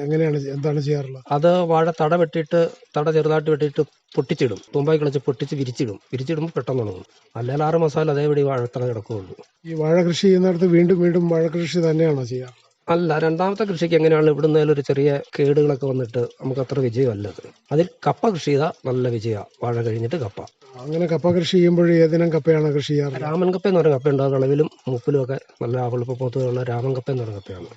എങ്ങനെയാണ് എന്താണ് ചെയ്യാറുള്ളത്? അത് വാഴ തട വെട്ടിയിട്ട് തട ചെറുതായിട്ട് വെട്ടിയിട്ട് പൊട്ടിച്ചിടും. തുമ്പായി കളിച്ച് പൊട്ടിച്ച് വിരിച്ചിടും. വിരിച്ചിടുമ്പോൾ പെട്ടെന്ന് ഉണങ്ങും. അല്ലെങ്കിൽ ആറ് മാസം അതേപടി വാഴത്തട കിടക്കുകയുള്ളൂ ഈ വാഴ കൃഷി ചെയ്യുന്നിടത്ത് വീണ്ടും വീണ്ടും വാഴ കൃഷി തന്നെയാണോ ചെയ്യാറ്? അല്ല രണ്ടാമത്തെ കൃഷിക്ക് എങ്ങനെയാണ് ഇവിടുന്ന് ഒരു ചെറിയ കേടുകളൊക്കെ വന്നിട്ട് നമുക്ക് അത്ര വിജയമല്ല അത് അതിൽ കപ്പ കൃഷി ചെയ്താൽ നല്ല വിജയമാണ് വാഴ കഴിഞ്ഞിട്ട് കപ്പ. അങ്ങനെ കപ്പ കൃഷി ചെയ്യുമ്പോൾ ഏതിനം കപ്പയാണ് കൃഷി ചെയ്യാറ്? രാമൻ കപ്പ എന്ന് പറയുന്ന കപ്പയുണ്ട്. അത് വിളവിലും മൂപ്പിലും ഒക്കെ നല്ല ആവളിപ്പൂത്തുള്ള രാമൻ കപ്പ എന്ന് പറയുന്ന കപ്പയാണ്.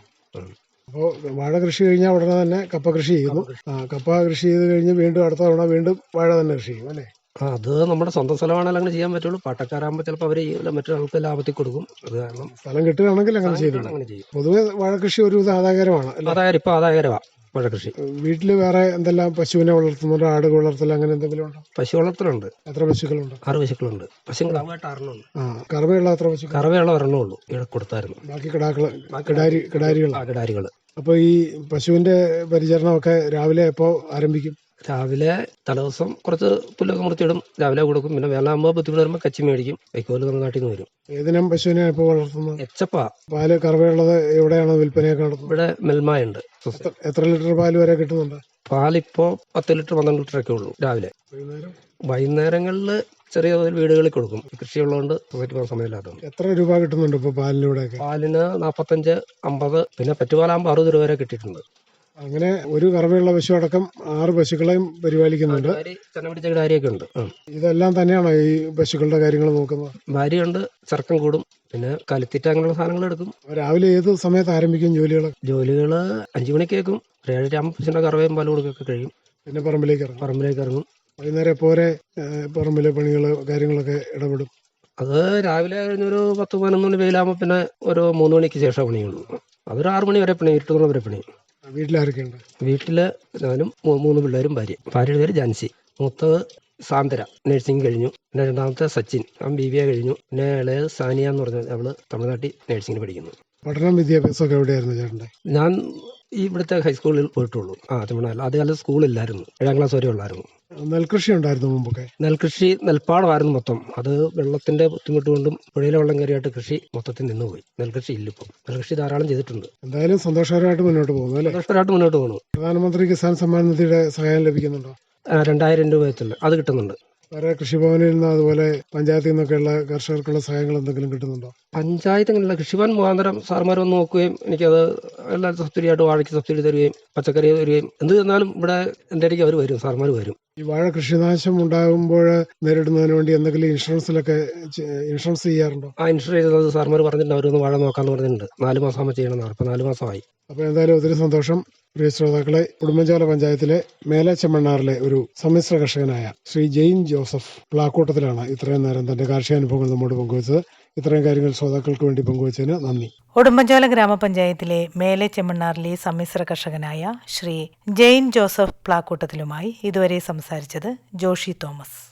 അപ്പോൾ വാഴ കൃഷി കഴിഞ്ഞാൽ ഉടനെ തന്നെ കപ്പ കൃഷി ചെയ്യുന്നു. ആ കപ്പ കൃഷി ചെയ്ത് കഴിഞ്ഞ് വീണ്ടും അടുത്ത തവണ വീണ്ടും വാഴ തന്നെ കൃഷി ചെയ്യും അല്ലേ? അത് നമ്മുടെ സ്വന്തം സ്ഥലമാണെങ്കിൽ അങ്ങനെ ചെയ്യാൻ പറ്റുള്ളൂ. പാട്ടക്കാരാകുമ്പോൾ ചിലപ്പോൾ അവർ മറ്റൊരാൾക്ക് ലാഭത്തിൽ കൊടുക്കും. അത് കാരണം സ്ഥലം കിട്ടുകയാണെങ്കിൽ അങ്ങനെ ചെയ്തു അങ്ങനെ ചെയ്യും. പൊതുവെ വാഴ കൃഷി ഒരു ആദായകരമാണ് ആദായം ഇപ്പൊ ആദായകരമാണ് വാഴ കൃഷി വീട്ടിൽ വേറെ എന്തെല്ലാം പശുവിനെ വളർത്തുന്നുണ്ടോ? ആട് വളർത്തൽ അങ്ങനെ എന്തെങ്കിലും ഉണ്ടോ? പശു വളർത്തലുണ്ട്. എത്ര പശുക്കളുണ്ട്? ആറ് പശുക്കളുണ്ട്. ആറെണ്ണമുണ്ട്. ആ കറവയുള്ള എത്ര പശു കറവയുള്ള ഒരെണ്ണേ ഉള്ളൂ. ഇവിടെ കൊടുത്തായിരുന്നു. ബാക്കി കിടാക്കൾ കിടാരി കിടാരികളാണ് കിടാരികൾ അപ്പോൾ ഈ പശുവിന്റെ പരിചരണമൊക്കെ രാവിലെ എപ്പോൾ ആരംഭിക്കും? രാവിലെ തലേദിവസം കുറച്ച് പുല്ലൊക്കെ മുറിച്ചിടും. രാവിലെ കൊടുക്കും. പിന്നെ വേലാകുമ്പോൾ ബുദ്ധിമുട്ട് വരുമ്പോൾ കച്ചി മേടിക്കും. വൈക്കോൽ നമ്മുടെ നാട്ടിൽ നിന്ന് വരും ഏതിനും പശുവിനെ ഇപ്പോൾ വളർത്തുന്നത്? എച്ചപ്പ. പാൽ കറവയുള്ളത് എവിടെയാണ് വിൽപ്പനയൊക്കെ നടത്തുന്നത്? ഇവിടെ മെൽമായുണ്ട് എത്ര- എത്ര ലിറ്റർ പാൽ വരെ കിട്ടുന്നുണ്ട്? പാലിപ്പോ പത്ത് ലിറ്റർ പന്ത്രണ്ട് ലിറ്റർ ഒക്കെ ഉള്ളൂ രാവിലെ. വൈകുന്നേരം? വൈകുന്നേരങ്ങളിൽ ചെറിയ തോതിൽ വീടുകളിൽ കൊടുക്കും. കൃഷി ഉള്ളതുകൊണ്ട് പോയിട്ട് പോകാൻ സമയമില്ലാത്തതുകൊണ്ട്. എത്ര രൂപ കിട്ടുന്നുണ്ട് ഇപ്പോൾ പാലിലൂടെ പാലിന് നാൽപ്പത്തഞ്ച് അമ്പത് പിന്നെ പറ്റുപാലാകുമ്പോ അറുപത് രൂപ വരെ കിട്ടിയിട്ടുണ്ട്. അങ്ങനെ ഒരു കറവയുള്ള പശു അടക്കം ആറ് പശുക്കളെയും പരിപാലിക്കുന്നുണ്ട്. പിടിച്ച ഉണ്ട് ഇതെല്ലാം തന്നെയാണോ ഈ പശുക്കളുടെ കാര്യങ്ങൾ നോക്കുന്നത്? ഭാര്യയുണ്ട് ചെറുക്കം കൂടും പിന്നെ കലത്തിറ്റ അങ്ങനെയുള്ള സാധനങ്ങൾ എടുക്കും. രാവിലെ ഏത് സമയത്ത് ആരംഭിക്കും ജോലികൾ? ജോലികൾ അഞ്ചു മണിക്ക് കേൾക്കും ഒരു ഏഴര പശുവിന്റെ കറവയും പാൽ കൊടുക്കൊക്കെ കഴിയും. പിന്നെ പറമ്പിലേക്ക് ഇറങ്ങും. പറമ്പിലേക്ക് ഇറങ്ങും. വൈകുന്നേരം പോരെ പറമ്പിലെ പണികൾ കാര്യങ്ങളൊക്കെ ഇടപെടും? അത് രാവിലെ കഴിഞ്ഞൊരു പത്ത് പതിനൊന്ന് മണി വെയിലാകുമ്പോൾ പിന്നെ ഒരു മൂന്ന് മണിക്ക് ശേഷം പണിയുള്ളൂ. അതൊരു ആറ് മണി വരെ പണി ഇരുട്ടുന്ന വരെ പണി വീട്ടിലാരൊക്കെയുണ്ട് വീട്ടിൽ ഞാനും മൂന്ന് പിള്ളേരും ഭാര്യ. ഭാര്യയുടെ പേര് ജാൻസി. മൂത്തത് സാന്ദ്ര. നഴ്സിംഗ് കഴിഞ്ഞു. പിന്നെ രണ്ടാമത്തെ സച്ചിൻ. അവൻ ബി ബി എ കഴിഞ്ഞു. പിന്നെ ഇളയത് സാനിയ എന്ന് പറഞ്ഞ അവൾ തമിഴ്നാട്ടിൽ നഴ്സിംഗിന് പഠിക്കുന്നു. പഠനം വിദ്യാഭ്യാസമൊക്കെ എവിടെയായിരുന്നു ചേട്ടന്റെ? ഞാൻ ഇവിടുത്തെ ഹൈസ്കൂളിൽ പോയിട്ടുള്ളൂ. ആ തമിഴ്നാട്ടിൽ. ആദ്യകാലത്ത് സ്കൂളില്ലായിരുന്നു ഏഴാം ക്ലാസ് വരെ ഉള്ളായിരുന്നു. നെൽകൃഷി ഉണ്ടായിരുന്നു മുമ്പൊക്കെ? നെൽകൃഷി നെൽപ്പാടമായിരുന്നു മൊത്തം. അത് വെള്ളത്തിന്റെ ബുദ്ധിമുട്ട് കൊണ്ടും പുഴയിലെ വെള്ളം കയറിയായിട്ട് കൃഷി മൊത്തത്തിൽ നിന്നുപോയി. നെൽകൃഷി ഇല്ലിപ്പോ നെൽകൃഷി ധാരാളം ചെയ്തിട്ടുണ്ട്. എന്തായാലും സന്തോഷകരമായിട്ട് മുന്നോട്ട് പോകുന്നു അല്ലേ? സന്തോഷകരമായിട്ട് മുന്നോട്ട് പോകുന്നു പ്രധാനമന്ത്രി കിസാൻ സമ്മാൻ നിധിയുടെ സഹായം ലഭിക്കുന്നുണ്ടോ? രണ്ടായിരം രൂപ വെച്ചുള്ള അത് കിട്ടുന്നുണ്ട്. വേറെ കൃഷിഭവനിൽ നിന്ന് അതുപോലെ പഞ്ചായത്തിൽ നിന്നൊക്കെയുള്ള കർഷകർക്കുള്ള സഹായങ്ങൾ എന്തെങ്കിലും കിട്ടുന്നുണ്ടോ? പഞ്ചായത്ത് അങ്ങനെയുള്ള കൃഷിഭവൻ മുഖാന്തരം സാർമാർ വന്ന് നോക്കുകയും എനിക്കത് എല്ലാ സബ്സിഡി ആയിട്ട് വാഴയ്ക്ക് സബ്സിഡി തരികയും പച്ചക്കറി തരികയും എന്ത് തന്നാലും ഇവിടെ എന്റെ ഇടയ്ക്ക് അവർ വരും സാർമാർ വരും. ഈ വാഴ കൃഷിനാശം ഉണ്ടാകുമ്പോൾ നേരിടുന്നതിന് വേണ്ടി എന്തെങ്കിലും ഇൻഷുറൻസിലൊക്കെ ഇൻഷുറൻസ് ചെയ്യാറുണ്ടോ? ആ ഇൻഷുറൻസ് ചെയ്തത് സാർമാർ പറഞ്ഞിട്ടുണ്ട് അവരൊന്ന് വാഴ നോക്കാന്ന് പറഞ്ഞിട്ടുണ്ട്. നാല് മാസം ആകുമ്പോൾ ചെയ്യണമെന്നാണ്. അപ്പോൾ നാല് മാസമായി. അപ്പോൾ എന്തായാലും ഒത്തിരി സന്തോഷം. പ്രിയ ശ്രോതാക്കളെ ഉടുമ്പൻചോല പഞ്ചായത്തിലെ മേലെ ചെമ്മണ്ണാറിലെ ഒരു സമ്മിശ്ര കർഷകനായ ശ്രീ ജെയിൻ ജോസഫ് പ്ലാക്കൂട്ടത്തിലാണ് ഇത്രയും നേരം തന്റെ കാർഷിക അനുഭവങ്ങൾ നമ്മോട് പങ്കുവച്ചത്. ഇത്രയും കാര്യങ്ങൾ ശ്രോതാക്കൾക്ക് വേണ്ടി പങ്കുവച്ചതിന് നന്ദി. ഉടുമ്പൻചോല ഗ്രാമപഞ്ചായത്തിലെ മേലെ ചെമ്മണ്ണാറിലെ സമ്മിശ്ര കർഷകനായ ശ്രീ ജെയിൻ ജോസഫ് പ്ലാക്കൂട്ടത്തിലുമായി ഇതുവരെ സംസാരിച്ചത് ജോഷി തോമസ്.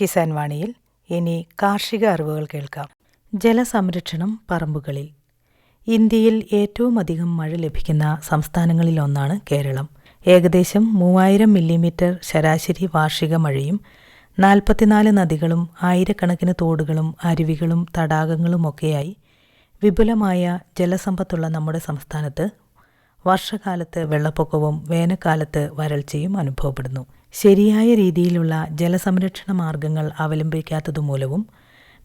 കിസാൻ വാണിയിൽ ഇനി കാർഷിക അറിവുകൾ കേൾക്കാം. ജലസംരക്ഷണം പറമ്പുകളിൽ. ഇന്ത്യയിൽ ഏറ്റവും അധികം മഴ ലഭിക്കുന്ന സംസ്ഥാനങ്ങളിലൊന്നാണ് കേരളം. ഏകദേശം മൂവായിരം മില്ലിമീറ്റർ ശരാശരി വാർഷിക മഴയും നാൽപ്പത്തിനാല് നദികളും ആയിരക്കണക്കിന് തോടുകളും അരുവികളും തടാകങ്ങളുമൊക്കെയായി വിപുലമായ ജലസമ്പത്തുള്ള നമ്മുടെ സംസ്ഥാനത്ത് വർഷകാലത്ത് വെള്ളപ്പൊക്കവും വേനൽക്കാലത്ത് വരൾച്ചയും അനുഭവപ്പെടുന്നു. ശരിയായ രീതിയിലുള്ള ജലസംരക്ഷണ മാർഗങ്ങൾ അവലംബിക്കാത്തതുമൂലവും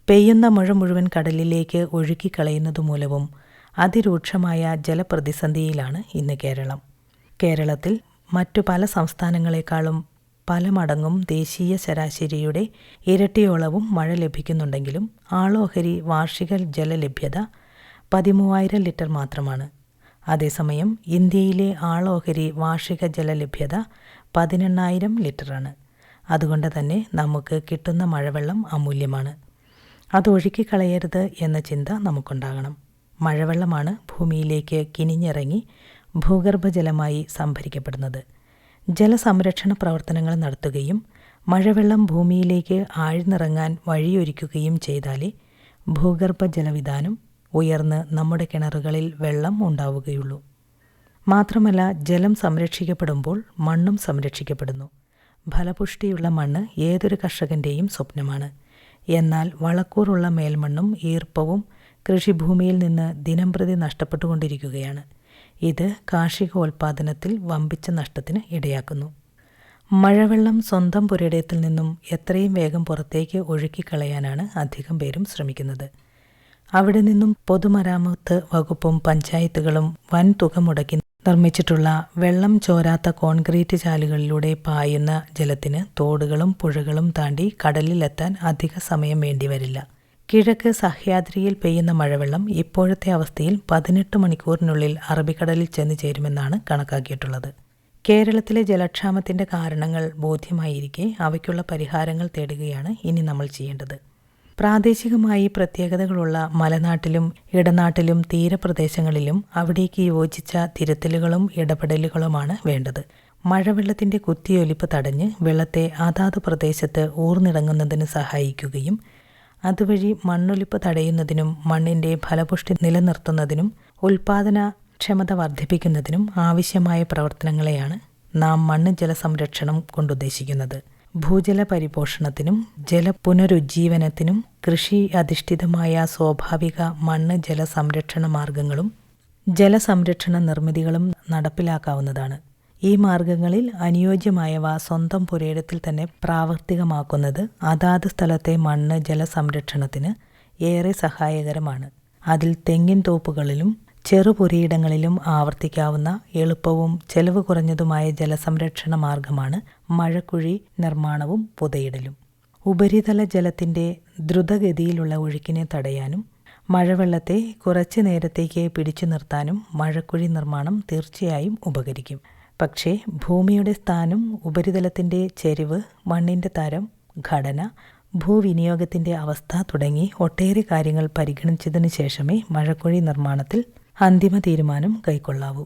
പെയ്യുന്ന മഴ മുഴുവൻ കടലിലേക്ക് ഒഴുക്കിക്കളയുന്നതുമൂലവും അതിരൂക്ഷമായ ജലപ്രതിസന്ധിയിലാണ് ഇന്ന് കേരളം. കേരളത്തിൽ മറ്റു പല സംസ്ഥാനങ്ങളെക്കാളും പല മടങ്ങും ദേശീയ ശരാശരിയുടെ ഇരട്ടിയോളവും മഴ ലഭിക്കുന്നുണ്ടെങ്കിലും ആളോഹരി വാർഷിക ജലലഭ്യത പതിമൂവായിരം ലിറ്റർ മാത്രമാണ്. അതേസമയം ഇന്ത്യയിലെ ആളോഹരി വാർഷിക ജലലഭ്യത പതിനെണ്ണായിരം ലിറ്ററാണ്. അതുകൊണ്ട് തന്നെ നമുക്ക് കിട്ടുന്ന മഴവെള്ളം അമൂല്യമാണ്. അത് ഒഴുക്കിക്കളയരുത് എന്ന ചിന്ത നമുക്കുണ്ടാകണം. മഴവെള്ളമാണ് ഭൂമിയിലേക്ക് കിനിഞ്ഞിറങ്ങി ഭൂഗർഭജലമായി സംഭരിക്കപ്പെടുന്നത്. ജലസംരക്ഷണ പ്രവർത്തനങ്ങൾ നടത്തുകയും മഴവെള്ളം ഭൂമിയിലേക്ക് ആഴ്ന്നിറങ്ങാൻ വഴിയൊരുക്കുകയും ചെയ്താലേ ഭൂഗർഭജലവിധാനം ഉയർന്ന് നമ്മുടെ കിണറുകളിൽ വെള്ളം ഉണ്ടാവുകയുള്ളൂ. മാത്രമല്ല ജലം സംരക്ഷിക്കപ്പെടുമ്പോൾ മണ്ണും സംരക്ഷിക്കപ്പെടുന്നു. ഫലപുഷ്ടിയുള്ള മണ്ണ് ഏതൊരു കർഷകന്റെയും സ്വപ്നമാണ്. എന്നാൽ വളക്കൂറുള്ള മേൽമണ്ണും ഈർപ്പവും കൃഷിഭൂമിയിൽ നിന്ന് ദിനംപ്രതി നഷ്ടപ്പെട്ടുകൊണ്ടിരിക്കുകയാണ്. ഇത് കാർഷികോൽപാദനത്തിൽ വമ്പിച്ച നഷ്ടത്തിന് ഇടയാക്കുന്നു. മഴവെള്ളം സ്വന്തം പുരയിടത്തിൽ നിന്നും എത്രയും വേഗം പുറത്തേക്ക് ഒഴുക്കിക്കളയാനാണ് അധികം പേരും ശ്രമിക്കുന്നത്. അവിടെ നിന്നും പൊതുമരാമത്ത് വകുപ്പും പഞ്ചായത്തുകളും വൻ തുക മുടക്കി നിർമ്മിച്ചിട്ടുള്ള വെള്ളം ചോരാത്ത കോൺക്രീറ്റ് ചാലുകളിലൂടെ പായുന്ന ജലത്തിന് തോടുകളും പുഴകളും താണ്ടി കടലിലെത്താൻ അധിക സമയം വേണ്ടിവരില്ല. കിഴക്ക് സഹ്യാദ്രിയിൽ പെയ്യുന്ന മഴവെള്ളം ഇപ്പോഴത്തെ അവസ്ഥയിൽ പതിനെട്ട് മണിക്കൂറിനുള്ളിൽ അറബിക്കടലിൽ ചെന്ന് ചേരുമെന്നാണ് കണക്കാക്കിയിട്ടുള്ളത്. കേരളത്തിലെ ജലക്ഷാമത്തിന്റെ കാരണങ്ങൾ ബോധ്യമായിരിക്കെ അവയ്ക്കുള്ള പരിഹാരങ്ങൾ തേടുകയാണ് ഇനി നമ്മൾ ചെയ്യേണ്ടത്. പ്രാദേശികമായി പ്രത്യേകതകളുള്ള മലനാട്ടിലും ഇടനാട്ടിലും തീരപ്രദേശങ്ങളിലും അവിടേക്ക് യോജിച്ച തിരുത്തലുകളും ഇടപെടലുകളുമാണ് വേണ്ടത്. മഴവെള്ളത്തിന്റെ കുത്തിയൊലിപ്പ് തടഞ്ഞ് വെള്ളത്തെ അതാത് പ്രദേശത്ത് ഊർന്നിടങ്ങുന്നതിന് സഹായിക്കുകയും അതുവഴി മണ്ണൊലിപ്പ് തടയുന്നതിനും മണ്ണിന്റെ ഫലപുഷ്ടി നിലനിർത്തുന്നതിനും ഉൽപാദന ക്ഷമത വർദ്ധിപ്പിക്കുന്നതിനും ആവശ്യമായ പ്രവർത്തനങ്ങളെയാണ് നാം മണ്ണ് ജലസംരക്ഷണം കൊണ്ടുദ്ദേശിക്കുന്നത്. ഭൂജല പരിപോഷണത്തിനും ജല പുനരുജ്ജീവനത്തിനും കൃഷി അധിഷ്ഠിതമായ സ്വാഭാവിക മണ്ണ് ജല സംരക്ഷണ മാർഗങ്ങളും ജലസംരക്ഷണ നിർമ്മിതികളും നടപ്പിലാക്കാവുന്നതാണ്. ഈ മാർഗങ്ങളിൽ അനുയോജ്യമായവ സ്വന്തം പുരയിടത്തിൽ തന്നെ പ്രാവർത്തികമാക്കുന്നത് അതാത് സ്ഥലത്തെ മണ്ണ് ജലസംരക്ഷണത്തിന് ഏറെ സഹായകരമാണ്. അതിൽ തെങ്ങിൻ തോപ്പുകളിലും ചെറുപുരയിടങ്ങളിലും ആവർത്തിക്കാവുന്ന എളുപ്പവും ചെലവ് കുറഞ്ഞതുമായ ജലസംരക്ഷണ മാർഗമാണ് മഴക്കുഴി നിർമ്മാണവും പുതയിടലും. ഉപരിതല ജലത്തിന്റെ ദ്രുതഗതിയിലുള്ള ഒഴുക്കിനെ തടയാനും മഴവെള്ളത്തെ കുറച്ചു നേരത്തേക്ക് പിടിച്ചു നിർത്താനും മഴക്കുഴി നിർമ്മാണം തീർച്ചയായും ഉപകരിക്കും. പക്ഷേ ഭൂമിയുടെ സ്ഥാനം ഉപരിതലത്തിന്റെ ചെരിവ് മണ്ണിന്റെ തരം ഘടന ഭൂവിനിയോഗത്തിന്റെ അവസ്ഥ തുടങ്ങി ഒട്ടേറെ കാര്യങ്ങൾ പരിഗണിച്ചതിന് ശേഷമേ മഴക്കുഴി നിർമ്മാണത്തിൽ അന്തിമ തീരുമാനം കൈക്കൊള്ളാവൂ.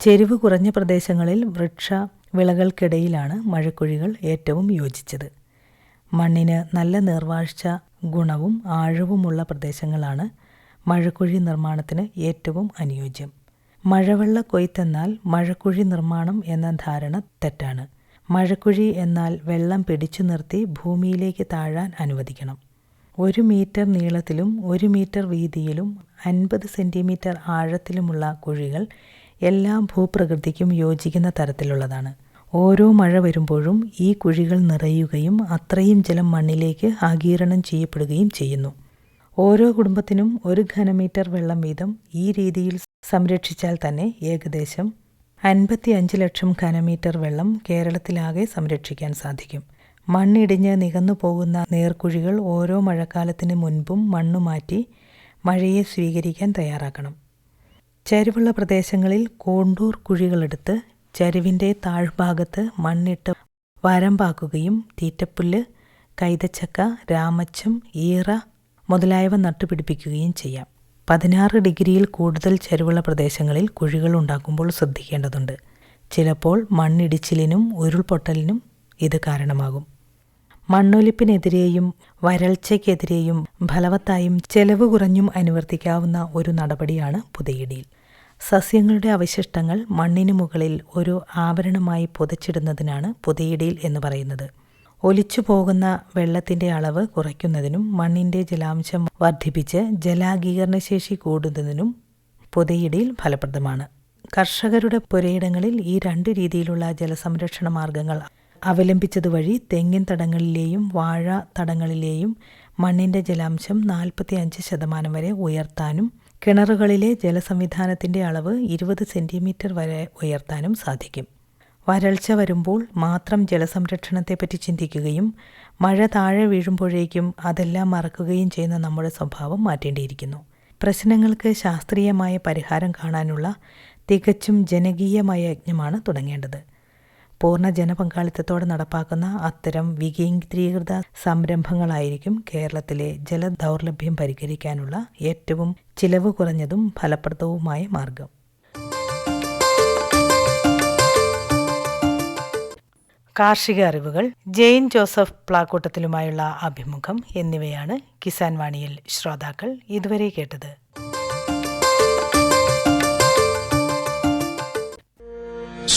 ചെരിവ് കുറഞ്ഞ പ്രദേശങ്ങളിൽ വൃക്ഷ വിളകൾക്കിടയിലാണ് മഴക്കുഴികൾ ഏറ്റവും യോജിച്ചത്. മണ്ണിന് നല്ല നീർവാഴ്ച ഗുണവും ആഴവുമുള്ള പ്രദേശങ്ങളാണ് മഴക്കുഴി നിർമ്മാണത്തിന് ഏറ്റവും അനുയോജ്യം. മഴവെള്ള കൊയ്ത്തെന്നാൽ മഴക്കുഴി നിർമ്മാണം എന്ന ധാരണ തെറ്റാണ്. മഴക്കുഴി എന്നാൽ വെള്ളം പിടിച്ചു നിർത്തി ഭൂമിയിലേക്ക് താഴാൻ അനുവദിക്കണം. ഒരു മീറ്റർ നീളത്തിലും ഒരു മീറ്റർ വീതിയിലും അൻപത് സെന്റിമീറ്റർ ആഴത്തിലുമുള്ള കുഴികൾ എല്ലാ ഭൂപ്രകൃതിക്കും യോജിക്കുന്ന തരത്തിലുള്ളതാണ്. ഓരോ മഴ വരുമ്പോഴും ഈ കുഴികൾ നിറയുകയും അത്രയും ജലം മണ്ണിലേക്ക് ആഗീരണം ചെയ്യപ്പെടുകയും ചെയ്യുന്നു. ഓരോ കുടുംബത്തിനും ഒരു ഘനമീറ്റർ വെള്ളം വീതം ഈ രീതിയിൽ സംരക്ഷിച്ചാൽ തന്നെ ഏകദേശം അൻപത്തി അഞ്ച് ലക്ഷം ഘനമീറ്റർ വെള്ളം കേരളത്തിലാകെ സംരക്ഷിക്കാൻ സാധിക്കും. മണ്ണിടിഞ്ഞ് നികന്നു പോകുന്ന നേർക്കുഴികൾ ഓരോ മഴക്കാലത്തിന് മുൻപും മണ്ണു മാറ്റി മഴയെ സ്വീകരിക്കാൻ തയ്യാറാക്കണം. ചരിവുള്ള പ്രദേശങ്ങളിൽ കോണ്ടൂർ കുഴികളെടുത്ത് ചരിവിന്റെ താഴ്ഭാഗത്ത് മണ്ണിട്ട് വരമ്പാക്കുകയും തീറ്റപ്പുല്ല് കൈതച്ചക്ക രാമച്ചം ഈറ മുതലായവ നട്ടുപിടിപ്പിക്കുകയും ചെയ്യാം. പതിനാറ് ഡിഗ്രിയിൽ കൂടുതൽ ചരിവുള്ള പ്രദേശങ്ങളിൽ കുഴികൾ ഉണ്ടാക്കുമ്പോൾ ശ്രദ്ധിക്കേണ്ടതുണ്ട്. ചിലപ്പോൾ മണ്ണിടിച്ചിലിനും ഉരുൾപൊട്ടലിനും ഇത് കാരണമാകും. മണ്ണൊലിപ്പിനെതിരെയും വരൾച്ചയ്ക്കെതിരെയും ഫലവത്തായും ചെലവ് കുറഞ്ഞും അനുവർത്തിക്കാവുന്ന ഒരു നടപടിയാണ് പുതയിടിയിൽ സസ്യങ്ങളുടെ അവശിഷ്ടങ്ങൾ മണ്ണിനു മുകളിൽ ഒരു ആവരണമായി പുതച്ചിടുന്നതിനാണ് പുതയിടിയിൽ എന്ന് പറയുന്നത്. ഒലിച്ചു പോകുന്ന വെള്ളത്തിന്റെ അളവ് കുറയ്ക്കുന്നതിനും മണ്ണിന്റെ ജലാംശം വർദ്ധിപ്പിച്ച് ജലാഗീകരണശേഷി കൂടുന്നതിനും പുതയിടിയിൽ ഫലപ്രദമാണ്. കർഷകരുടെ പുരയിടങ്ങളിൽ ഈ രണ്ട് രീതിയിലുള്ള ജലസംരക്ഷണ മാർഗങ്ങൾ അവലംബിച്ചതുവഴി തെങ്ങിൻ തടങ്ങളിലെയും വാഴ തടങ്ങളിലെയും മണ്ണിന്റെ ജലാംശം നാൽപ്പത്തി അഞ്ച് ശതമാനം വരെ ഉയർത്താനും കിണറുകളിലെ ജലസംവിധാനത്തിന്റെ അളവ് ഇരുപത് സെന്റിമീറ്റർ വരെ ഉയർത്താനും സാധിക്കും. വരൾച്ച വരുമ്പോൾ മാത്രം ജലസംരക്ഷണത്തെപ്പറ്റി ചിന്തിക്കുകയും മഴ താഴെ വീഴുമ്പോഴേക്കും അതെല്ലാം മറക്കുകയും ചെയ്യുന്ന നമ്മുടെ സ്വഭാവം മാറ്റേണ്ടിയിരിക്കുന്നു. പ്രശ്നങ്ങൾക്ക് ശാസ്ത്രീയമായ പരിഹാരം കാണാനുള്ള തികച്ചും ജനകീയമായ യജ്ഞമാണ് തുടങ്ങേണ്ടത്. പൂർണ ജനപങ്കാളിത്തത്തോടെ നടപ്പാക്കുന്ന അത്തരം വികേന്ദ്രീകൃത സംരംഭങ്ങളായിരിക്കും കേരളത്തിലെ ജലദൗർലഭ്യം പരിഹരിക്കാനുള്ള ഏറ്റവും ചിലവ് കുറഞ്ഞതും ഫലപ്രദവുമായ മാർഗം. കാർഷിക അറിവുകൾ ജെയിൻ ജോസഫ് പ്ലാക്കൂട്ടത്തിലുമായുള്ള അഭിമുഖം എന്നിവയാണ് കിസാൻ വാണിയിൽ ശ്രോതാക്കൾ ഇതുവരെ കേട്ടത്.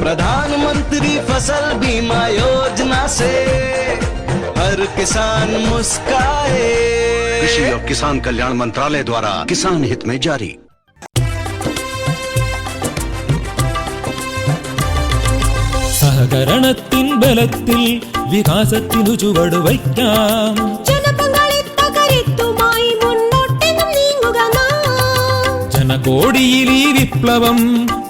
प्रधानमंत्री फसल बीमा योजना से हर हर किसान मुस्काए कृषि और किसान कल्याण मंत्रालय द्वारा किसान हित में जारी സഹകരണത്തിൻ ബലത്തിൽ വികാസത്തിനു ചുവട് വയ്ക്കാം ജനകോടിയിൽ ഈ വിപ്ലവം